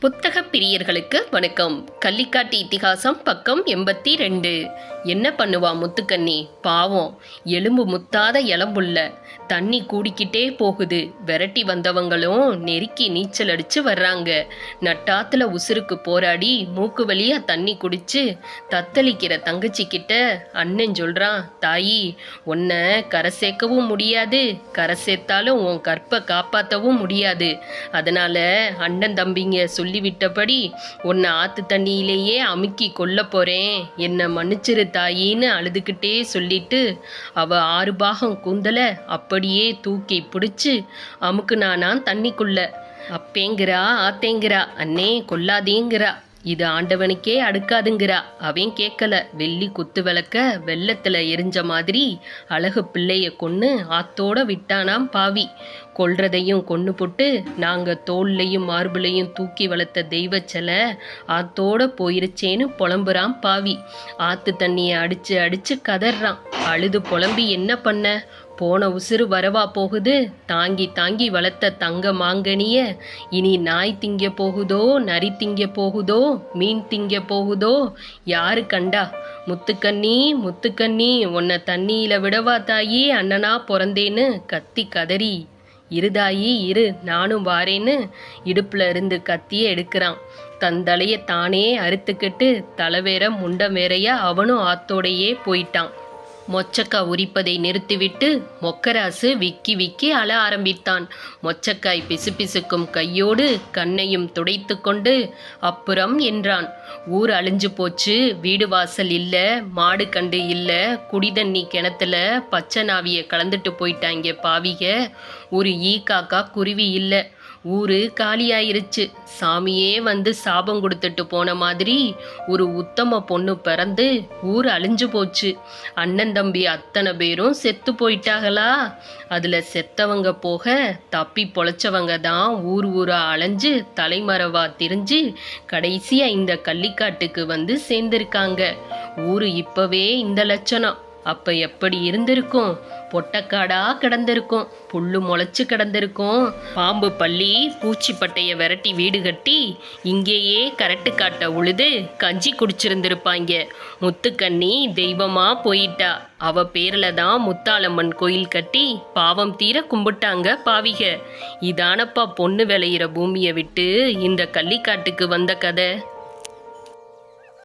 புத்தக பிரியர்களுக்கு வணக்கம். கள்ளிக்காட்டு இத்திகாசம் பக்கம் எண்பத்தி ரெண்டு. என்ன பண்ணுவா முத்துக்கண்ணி? பாவம். எலும்பு முத்தாத எலம்புள்ள. தண்ணி கூடிக்கிட்டே போகுது. விரட்டி வந்தவங்களும் நெருக்கி நீச்சல் அடிச்சு வர்றாங்க. நட்டாத்துல உசுருக்கு போராடி மூக்கு வழியா தண்ணி குடிச்சு தத்தளிக்கிற தங்கச்சி கிட்ட அண்ணன் சொல்றான் தாயி உன்னை கரை சேர்க்கவும் முடியாது. கரை சேர்த்தாலும் உன் கற்பை காப்பாற்றவும் முடியாது. அதனால அண்ணன் தம்பிங்க சொல்லிவிட்டபடி உன்னை ஆத்து தண்ணியிலேயே அமுக்கி கொல்ல போறேன். என்னை மன்னிச்சிரு தாயின்னு அழுதுகிட்டே சொல்லிட்டு அவ ஆறு பாகம் கூந்தல அப்படியே தூக்கி பிடிச்சி அமுக்குனானா தண்ணிக்குள்ள. அப்பேங்கிறா ஆத்தேங்கிறா அண்ணே கொல்லாதேங்கிறா. இது ஆண்டவனுக்கே அடுக்காதுங்கிறா. அவன் கேட்கல வெள்ளி குத்து விளக்க வெள்ளத்துல எரிஞ்ச மாதிரி அழகு பிள்ளைய கொன்னு ஆத்தோட விட்டானாம் பாவி. கொல்றதையும் கொன்று போட்டு நாங்க தோல்லையும் மார்பிளையும் தூக்கி வளர்த்த தெய்வ சிலை ஆத்தோட போயிருச்சேன்னு புலம்புறான் பாவி. ஆத்து தண்ணியை அடிச்சு அடிச்சு கதறான் அழுது புலம்பி என்ன பண்ண? போன உசுறு வரவா போகுது? தாங்கி தாங்கி வளர்த்த தங்க மாங்கனிய இனி நாய் திங்க போகுதோ? நரி திங்க போகுதோ? மீன் திங்க போகுதோ? யாரு கண்டா? முத்துக்கண்ணி முத்துக்கண்ணி உன்னை தண்ணியில விடவா தாயி அண்ணனா பிறந்தேன்னு கத்தி கதறி. இருதாயி இரு நானும் வாரேன்னு இடுப்புல இருந்து கத்திய எடுக்கிறான். தன் தலையை தானே அறுத்துக்கிட்டு தலைவேற முண்டம் வேறையா அவனும் ஆத்தோடையே போயிட்டான். மொச்சக்கா உரிப்பதை நிறுத்திவிட்டு மொக்கராசு விக்கி விக்கி அழ ஆரம்பித்தான். மொச்சக்காய் பிசுபிசுக்கும் கையோடு கண்ணையும் துடைத்து கொண்டு அப்புறம்? என்றான். ஊர் அழிஞ்சு போச்சு வீடு வாசல் இல்லை மாடு கண்டு இல்லை குடிதண்ணி கிணத்துல பச்சை நாவிய கலந்துட்டு போயிட்டாங்க பாவிக ஒரு ஈ காக்கா குருவி இல்லை. ஊரு காலியாயிருச்சு. சாமியே வந்து சாபம் கொடுத்துட்டு போன மாதிரி ஒரு உத்தம பொண்ணு பிறந்து ஊர் அழிஞ்சு போச்சு. அண்ணன் தம்பி அத்தனை பேரும் செத்து போயிட்டாங்களா அதில் செத்தவங்க போக தப்பி பொழைச்சவங்க தான் ஊர் ஊரா அலைஞ்சு தலைமறைவா திரிஞ்சு கடைசியாக இந்த கள்ளிக்காட்டுக்கு வந்து சேர்ந்திருக்காங்க. ஊர் இப்போவே இந்த லட்சணம். அப்ப எப்படி இருந்திருக்கும்? பொட்டக்காடா கிடந்திருக்கும். புல்லு முளைச்சு கிடந்திருக்கும். பாம்பு பள்ளி பூச்சி பட்டைய விரட்டி வீடு கட்டி இங்கேயே கரட்டு காட்ட உழுது கஞ்சி குடிச்சிருந்திருப்பாங்க. முத்துக்கண்ணி தெய்வமா போயிட்டா. அவ பேர்ல தான் முத்தாளம்மன் கோயில் கட்டி பாவம் தீர கும்பிட்டாங்க பாவிக. இதானப்பா பொண்ணு விளையிற பூமியை விட்டு இந்த கள்ளிக்காட்டுக்கு வந்த கதை.